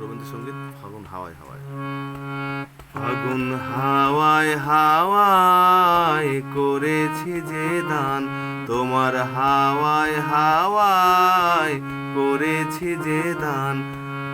রবীন্দ্রসঙ্গীত ফাগুন হাওয়ায় হাওয়ায়। ফাগুন হাওয়ায় হাওয়ায় করেছি যে দান, তোমার হাওয়ায় হাওয়ায় করেছি যে দান।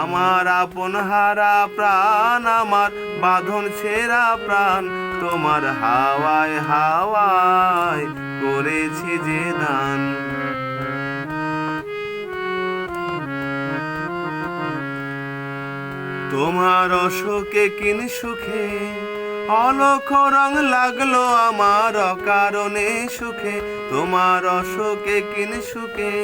আমার আপন হারা প্রাণ, আমার বাঁধন ছেঁড়া প্রাণ, তোমার হাওয়ায় হাওয়ায় করেছি যে দান। তোমার অশোকে কিন সুখে অলখ রং লাগল আমার অকারণে সুখে, তোমার অশোকে কিন সুখে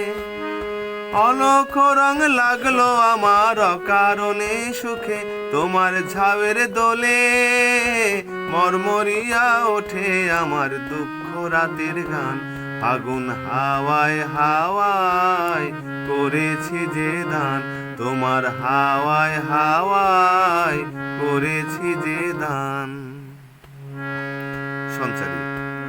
অলখ রং লাগল আমার অকারণে সুখে। তোমার ঝাবের দোলে মরমরিয়া ওঠে আমার দুঃখ রাতের গান। আগুন হাওয়ায় হাওয়ায় করেছি যে দান। তোমার হাওয়ায় হাওয়ায় করেছি যে দান। সঞ্চারী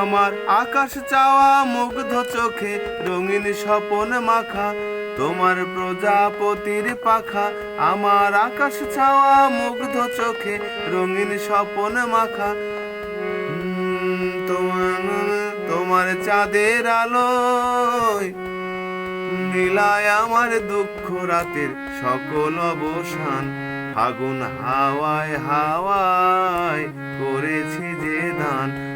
আমার আকাশ চাওয়া মুগ্ধ চোখে রঙিন স্বপন মাখা, তোমার প্রজাপতির পাখা, আমার আকাশ চাওয়া মুগ্ধ চোখে রঙিন স্বপন মাখা। তোমার তোমার চাঁদের আলোয় নীলায় আমার দুঃখ রাতের সকল অবসান, ফাগুন হাওয়ায় হাওয়ায় দান